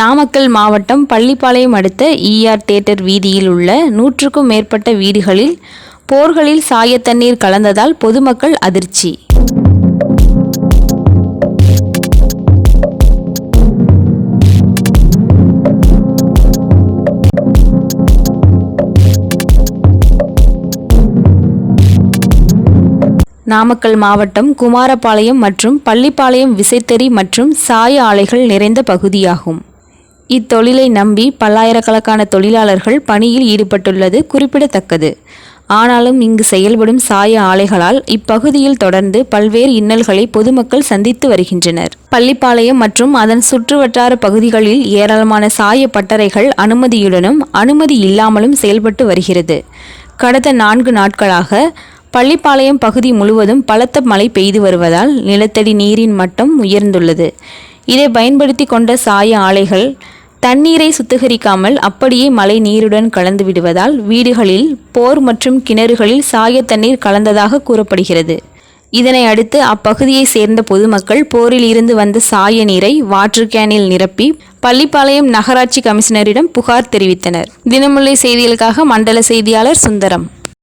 நாமக்கல் மாவட்டம் பள்ளிப்பாளையம் அடுத்த ER theatre வீதியில் உள்ள நூற்றுக்கும் மேற்பட்ட வீடுகளில் போர்களில் சாயத்தண்ணீர் கலந்ததால் பொதுமக்கள் அதிர்ச்சி. நாமக்கல் மாவட்டம் குமாரபாளையம் மற்றும் பள்ளிப்பாளையம் விசைத்தறி மற்றும் சாய ஆலைகள் நிறைந்த பகுதியாகும். இத்தொழிலை நம்பி பல்லாயிரக்கணக்கான தொழிலாளர்கள் பணியில் ஈடுபட்டுள்ளது குறிப்பிடத்தக்கது. ஆனாலும் இங்கு செயல்படும் சாய ஆலைகளால் இப்பகுதியில் தொடர்ந்து பல்வேறு இன்னல்களை பொதுமக்கள் சந்தித்து வருகின்றனர். பள்ளிப்பாளையம் மற்றும் அதன் சுற்றுவட்டார பகுதிகளில் ஏராளமான சாய பட்டறைகள் அனுமதியுடனும் அனுமதி இல்லாமலும் செயல்பட்டு வருகிறது. கடந்த நான்கு நாட்களாக பள்ளிப்பாளையம் பகுதி முழுவதும் பலத்த மழை பெய்து வருவதால் நிலத்தடி நீரின் மட்டம் உயர்ந்துள்ளது. இதை பயன்படுத்தி கொண்ட சாய ஆலைகள் தண்ணீரை சுத்திகரிக்காமல் அப்படியே மழை நீருடன் கலந்து விடுவதால் வீடுகளில் போர் மற்றும் கிணறுகளில் சாய தண்ணீர் கலந்ததாக கூறப்படுகிறது. இதனை அடுத்து அப்பகுதியை சேர்ந்த பொதுமக்கள் போரில் இருந்து வந்த சாய நீரை வாட்டர் கேனில் நிரப்பி பள்ளிப்பாளையம் நகராட்சி கமிஷனரிடம் புகார் தெரிவித்தனர். தினமுல்லை செய்திகளுக்காக மண்டல செய்தியாளர் சுந்தரம்.